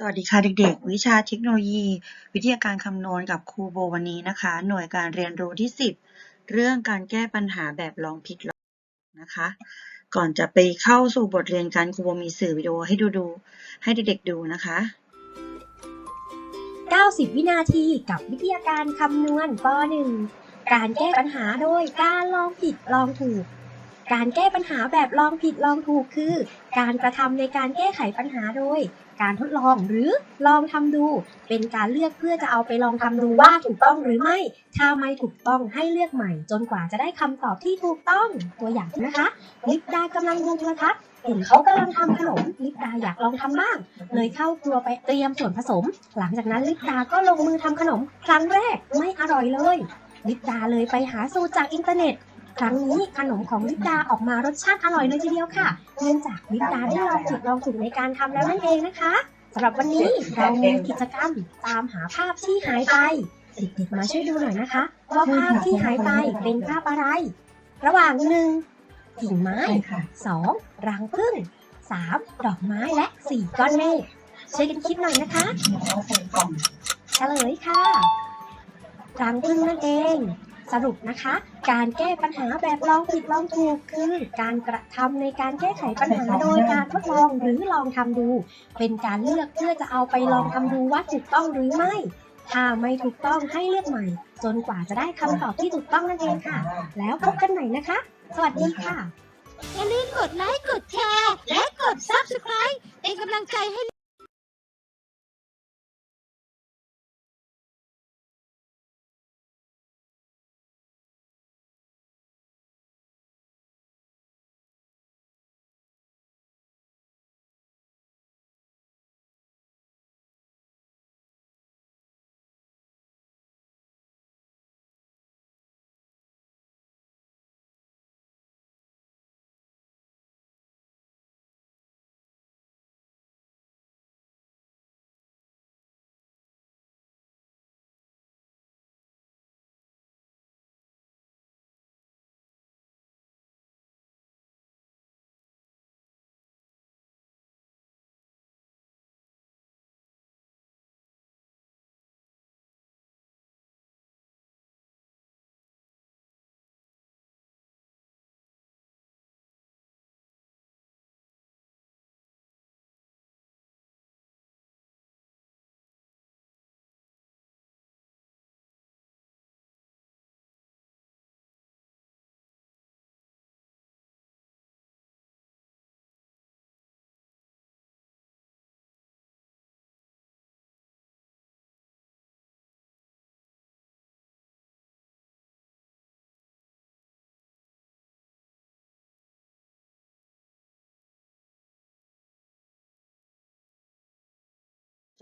สวัสดีค่ะเด็กๆ วิชาเทคโนโลยี วิทยาการคำนวณกับครูโบวันนี้นะคะ หน่วยการเรียนรู้ที่ 10 เรื่องการแก้ปัญหาแบบลองผิดลองถูกนะคะ ก่อนจะไปเข้าสู่บทเรียนการครูโบมีสื่อวิดีโอให้ดูดูๆให้เด็กๆดูนะคะ 90 วินาทีกับวิทยาการคำนวณป .1 การแก้ปัญหาโดยการลองผิดลองถูกการแก้ปัญหาแบบลองผิดลองถูกคือ การกระทำในการแก้ไขปัญหาโดย การทดลองหรือลองทำดู เป็นการเลือกเพื่อจะเอาไปลองทำดูว่าถูกต้องหรือไม่ ถ้าไม่ถูกต้องให้เลือกใหม่ จนกว่าจะได้คำตอบที่ถูกต้องตัวอย่างนะคะลิปดากำลังดูโทรทัศน์เห็นเขากำลังทำขนมลิปดาอยากลองทำบ้าง เลยเข้าครัวไปเตรียมส่วนผสม หลังจากนั้นลิปดาก็ลงมือทำขนม ครั้งแรกไม่อร่อยเลยลิปดาเลยไปหาสูตรจากอินเทอร์เน็ต ครั้งนี้ขนมของลิปดาออกมารสชาติอร่อยเลยทีเดียวค่ะเนื่องจากลิปดาได้ลองผิดลองถูกในการทำแล้วนั่นเองนะคะสำหรับวันนี้เรามีกิจกรรมตามหาภาพที่หายไปเด็กๆมาช่วยดูหน่อยนะคะว่าภาพที่หายไปเป็นภาพอะไร ระหว่างหนึ่งกิ่งไม้สองรังผึ้งสามดอกไม้และสี่ก้อนเมฆช่วยกันคิดหน่อยนะคะเฉลยค่ะรังผึ้งนั่นเอง สรุปนะคะ การแก้ปัญหาแบบลองผิดลองถูกคือการกระทำในการแก้ไขปัญหาโดยการทดลองหรือลองทำดู เป็นการเลือกเพื่อจะเอาไปลองทำดูว่าถูกต้องหรือไม่ ถ้าไม่ถูกต้องให้เลือกใหม่ จนกว่าจะได้คำตอบที่ถูกต้องนั่นเองค่ะ แล้วพบกันใหม่นะคะ สวัสดีค่ะอย่าลืมกดไลค์กดแชร์และกด Subscribe เป็นกำลังใจให้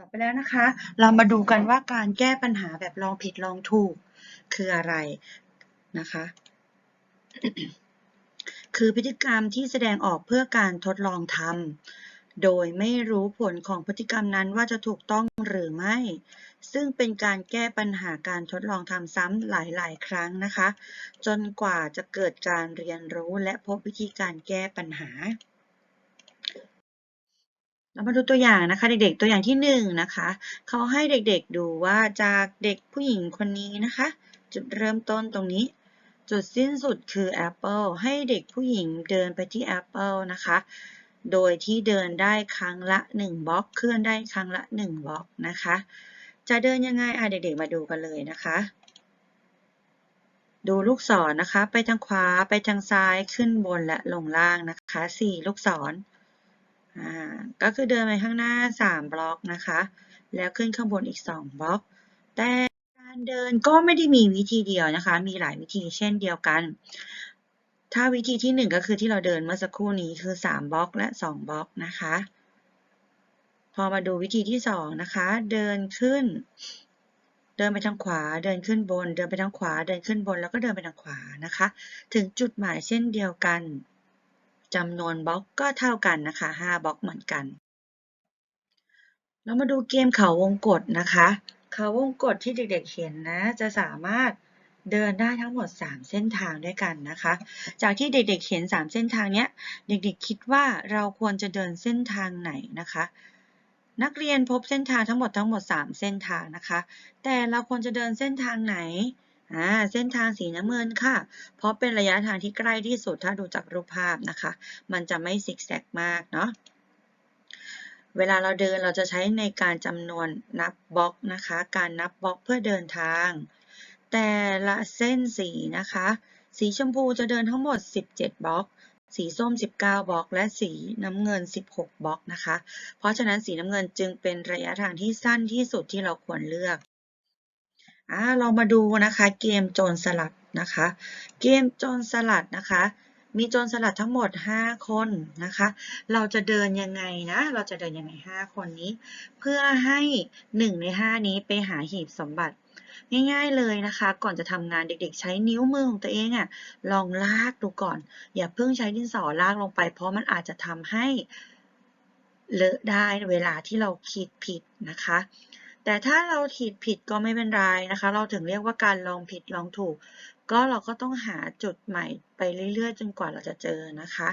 จบไปแล้วนะคะ เรามาดูกันว่าการแก้ปัญหาแบบลองผิดลองถูกคืออะไรนะคะ คือพฤติกรรมที่แสดงออกเพื่อการทดลองทำโดยไม่รู้ผลของพฤติกรรมนั้นว่าจะถูกต้องหรือไม่ ซึ่งเป็นการแก้ปัญหาการทดลองทำซ้ำหลาย ๆ ครั้งนะคะ จนกว่าจะเกิดการเรียนรู้และพบวิธีการแก้ปัญหา เรามาดูตัวอย่างนะคะเด็กๆตัวอย่างที่หนึ่งนะคะเขาให้เด็กๆดูว่าจากเด็กผู้หญิงคนนี้นะคะ จุดเริ่มต้นตรงนี้ จุดสิ้นสุดคือแอปเปิลให้เด็กผู้หญิงเดินไปที่แอปเปิลนะคะ โดยที่เดินได้ครั้งละ1บล็อกเคลื่อนได้ครั้งละ1บล็อกนะคะ จะเดินยังไงอะเด็กๆมาดูกันเลยนะคะ ดูลูกศรนนะคะ ไปทางขวาไปทางซ้ายขึ้นบนและลงล่างนะคะ 4 ลูกศร อ่าก็คือเดินไปข้างหน้า 3 บล็อกนะคะ แล้วขึ้นข้างบนอีก 2 บล็อก แต่การเดินก็ไม่ได้มีวิธีเดียวนะคะ มีหลายวิธีเช่นเดียวกัน ถ้าวิธีที่ 1 ก็คือที่เราเดินเมื่อสักครู่นี้คือ 3 บล็อกและ 2 บล็อกนะคะ พอมาดูวิธีที่ 2 นะคะ เดินขึ้น เดินไปทางขวา เดินขึ้นบน เดินไปทางขวา เดินขึ้นบน แล้วก็เดินไปทางขวานะคะ ถึงจุดหมายเช่นเดียวกัน จำนวนบล็อกก็เท่ากันนะคะ 5 บล็อกเหมือนกัน เรามาดูเกมเขาวงกตนะคะ เขาวงกตที่เด็กๆเห็นนะ จะสามารถเดินได้ทั้งหมด 3 เส้นทางด้วยกันนะคะ จากที่เด็กๆเห็น 3 เส้นทางเนี้ย เด็กๆคิดว่าเราควรจะเดินเส้นทางไหนนะคะ นักเรียนพบเส้นทางทั้งหมดทั้งหมด 3 เส้นทางนะคะ แต่เราควรจะเดินเส้นทางไหน อ่าเส้นทางสีน้ำเงินค่ะ เพราะเป็นระยะทางที่ใกล้ที่สุดถ้าดูจากรูปภาพนะคะ มันจะไม่ซิกแซกมากเนาะเวลาเราเดินเราจะใช้ในการจำนวนนับบล็อกนะคะ การนับบล็อกเพื่อเดินทาง แต่ละเส้นสีนะคะ สีชมพูจะเดินทั้งหมด 17 บล็อก สีส้ม 19 บล็อก และสีน้ำเงิน 16 บล็อกนะคะ เพราะฉะนั้นสีน้ำเงินจึงเป็นระยะทางที่สั้นที่สุดที่เราควรเลือก อ่าเรามาดูนะคะเกมโจรสลัดนะคะ เกมโจรสลัดนะคะ มีโจรสลัดทั้งหมด 5 คนนะคะ เราจะเดินยังไงนะ เราจะเดินยังไง 5 คนนี้ เพื่อให้ 1 ใน 5 นี้ไปหาหีบสมบัติง่ายๆเลยนะคะ ก่อนจะทำงานเด็กๆ ใช้นิ้วมือของตัวเองอะ่ะลองลากดูก่อน อย่าเพิ่งใช้ดินสอลากลงไป เพราะมันอาจจะทำให้เลอะได้เวลาที่เราขีดผิดนะคะ แต่ถ้าเราขีดผิดก็ไม่เป็นไรนะคะ เราถึงเรียกว่าการลองผิดลองถูก ก็เราก็ต้องหาจุดใหม่ไปเรื่อยๆ จนกว่าเราจะเจอนะคะ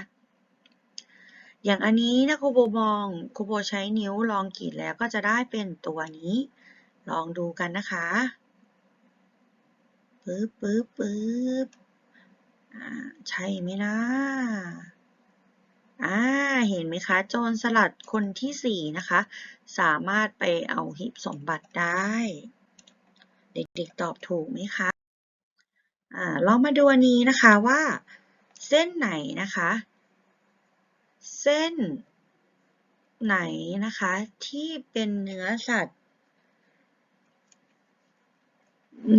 อย่างอันนี้นะครูโบมองครูโบใช้นิ้วลองขีดแล้วก็จะได้เป็นตัวนี้ ลองดูกันนะคะปึ๊บปึ๊บปึ๊บใช่ไหมนะ อ่า เห็นไหมคะ โจรสลัดคนที่สี่นะคะ สามารถไปเอาหีบสมบัติได้ เด็กๆตอบถูกไหมคะ อ่า เรามาดูอันนี้นะคะว่า เส้นไหนนะคะ เส้นไหนนะคะ ที่เป็นเนื้อสัตว์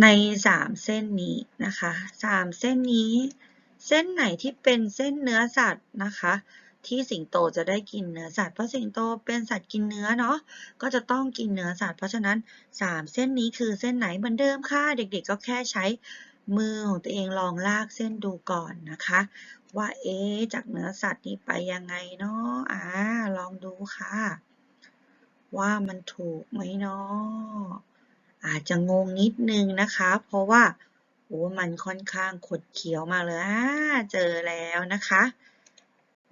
ในสามเส้นนี้นะคะสามเส้นนี้ เส้นไหนที่เป็นเส้นเนื้อสัตว์นะคะ ที่สิงโตจะได้กินเนื้อสัตว์เพราะสิงโตเป็นสัตว์กินเนื้อเนาะก็จะต้องกินเนื้อสัตว์เพราะฉะนั้นสามเส้นนี้คือเส้นไหนเหมือนเดิมค่ะเด็กๆ ก็แค่ใช้มือของตัวเองลองลากเส้นดูก่อนนะคะ ว่าเอ๊จากเนื้อสัตว์นี้ไปยังไงเนาะอ่าลองดูค่ะ ว่ามันถูกไหมเนาะอาจจะงงนิดนึงนะคะ เพราะว่าโอ้มันค่อนข้างขดเขียวมาเลยอ่าเจอแล้วนะคะ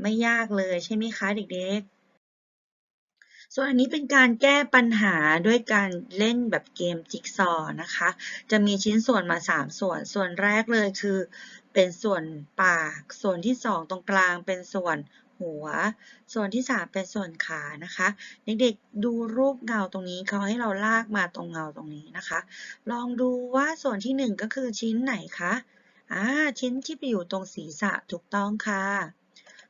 ไม่ยากเลยใช่ไหมคะเด็กๆ ส่วนอันนี้เป็นการแก้ปัญหาด้วยการเล่นแบบเกมจิ๊กซอว์นะคะ จะมีชิ้นส่วนมา 3 ส่วน ส่วนแรกเลยคือ เป็นส่วนปาก ส่วนที่ 2 ตรงกลางเป็นส่วนหัว ส่วนที่ 3 เป็นส่วนขานะคะ เด็กๆดูรูปเงาตรงนี้เขาให้เราลากมาตรงเงาตรงนี้นะคะ ลองดูว่าส่วนที่ 1 ก็คือชิ้นไหนคะอ่าชิ้นที่ไปอยู่ตรงศีรษะถูกต้องค่ะ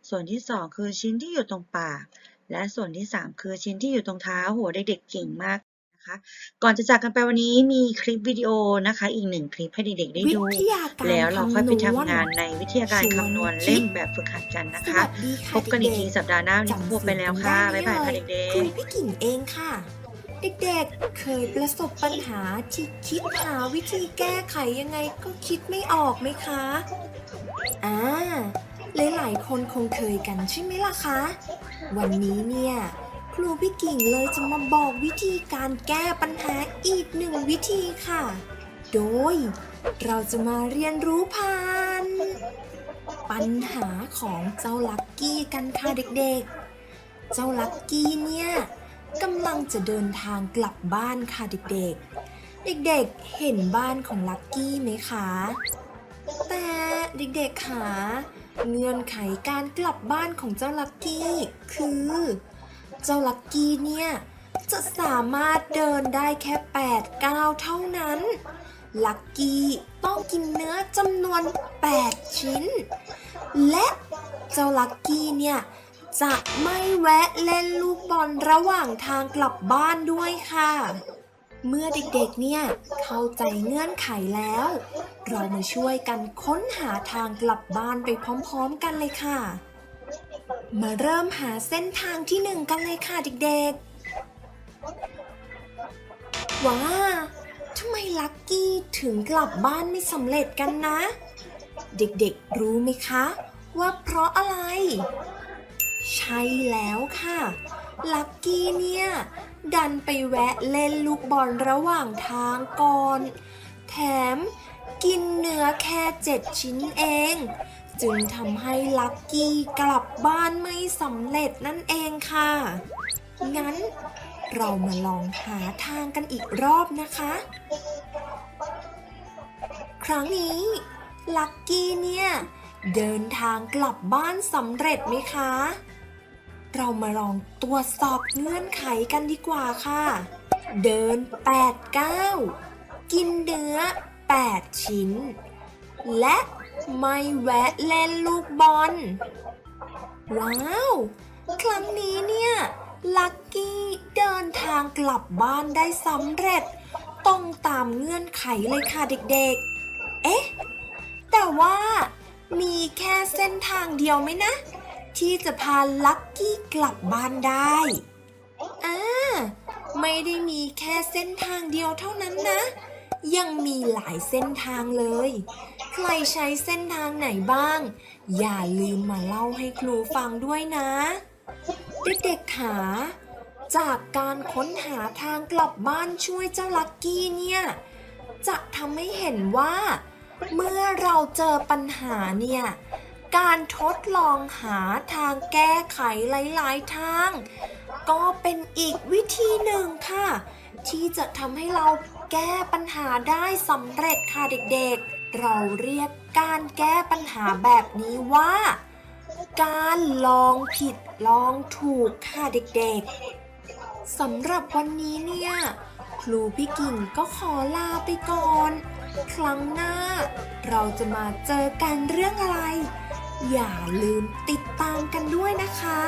ส่วนที่ 2 คือชิ้นที่อยู่ตรงปาก และส่วนที่ 3 คือชิ้นที่อยู่ตรงเท้าโหเด็กๆเก่งมากนะคะก่อนจะจากกันไปวันนี้มีคลิปวิดีโอนะคะ อีกหนึ่งคลิปให้เด็กๆได้วิดูทยาการแล้วเราค่อยไปคำนวณทำงานในวิทยาการคำนวณชวนคิดเล่นแบบฝึกหัดกันนะสคะวัสดีค่ะพบกันอีกทีเด็กๆสัปดาห์หน้าวันนี้ครูจำพูดไปแล้วค่ะสูตรบ๊ายบายค่ะได้ไหมเด็ครูกๆพี่กิ่งเองค่ะ เด็กๆเคยประสบปัญหาที่คิดหาวิธีแก้ไขยังไงก็คิดไม่ออกไหมคะอ่า หลายๆคนคงเคยกันใช่ไหมล่ะคะ วันนี้เนี่ย ครูพี่กิ่งเลยจะมาบอกวิธีการแก้ปัญหาอีกหนึ่งวิธีค่ะ โดย เราจะมาเรียนรู้ผ่าน ปัญหาของเจ้าลักกี้กันค่ะเด็กๆ เจ้าลักกี้เนี่ยกำลังจะเดินทางกลับบ้านค่ะเด็กๆ เด็กๆ เห็นบ้านของลักกี้ไหมคะ แต่เด็กๆค่ะ เงื่อนไขการกลับบ้านของเจ้าลักกี้คือ เจ้าลักกี้เนี่ย จะสามารถเดินได้แค่ 8 ก้าวเท่านั้น ลักกี้ต้องกินเนื้อจำนวน 8 ชิ้น และเจ้าลักกี้เนี่ย จะไม่แวะเล่นลูกบอลระหว่างทางกลับบ้านด้วยค่ะ เมื่อเด็กๆ เนี่ย เข้าใจเงื่อนไขแล้ว เรามาช่วยกันค้นหาทางกลับบ้านไปพร้อมๆ กันเลยค่ะ มาเริ่มหาเส้นทางที่หนึ่งกันเลยค่ะเด็กๆ ว้าทำไมลักกี้ถึงกลับบ้านไม่สำเร็จกันนะ เด็กๆ รู้ไหมคะ ว่าเพราะอะไร ใช่แล้วค่ะ ลักกี้เนี่ย ดันไปแวะเล่นลูกบอลระหว่างทางก่อน แถมกินเนื้อแค่เจ็ดชิ้นเอง จึงทำให้ลักกี้กลับบ้านไม่สำเร็จนั่นเองค่ะ งั้นเรามาลองหาทางกันอีกรอบนะคะ ครั้งนี้ลักกี้เนี่ย เดินทางกลับบ้านสำเร็จไหมคะ เรามาลองตรวจสอบเงื่อนไขกันดีกว่าค่ะ เดิน 8 9 กินเนื้อ 8 ชิ้น และไม่แวะเล่นลูกบอล ว้าว ครั้งนี้เนี่ย ลักกี้เดินทางกลับบ้านได้สำเร็จตรงตามเงื่อนไขเลยค่ะเด็กๆ เอ๊ะ แต่ว่ามีแค่เส้นทางเดียวไหมนะ ที่จะพาลักกี้กลับบ้านได้อ่าไม่ได้มีแค่เส้นทางเดียวเท่านั้นนะ ยังมีหลายเส้นทางเลย ใครใช้เส้นทางไหนบ้าง อย่าลืมมาเล่าให้ครูฟังด้วยนะ เด็กๆขาจากการค้นหาทางกลับบ้านช่วยเจ้าลักกี้เนี่ย จะทำให้เห็นว่า เมื่อเราเจอปัญหาเนี่ย การทดลองหาทางแก้ไขหลาย ๆ ทาง ก็เป็นอีกวิธีหนึ่งค่ะ ที่จะทำให้เราแก้ปัญหาได้สำเร็จค่ะเด็กๆ เราเรียกการแก้ปัญหาแบบนี้ว่า การลองผิดลองถูกค่ะเด็กๆสำหรับวันนี้เนี่ยครูพี่กิ่งก็ขอลาไปก่อน ครั้งหน้า เราจะมาเจอกันเรื่องอะไร อย่าลืมติดตามกันด้วยนะคะ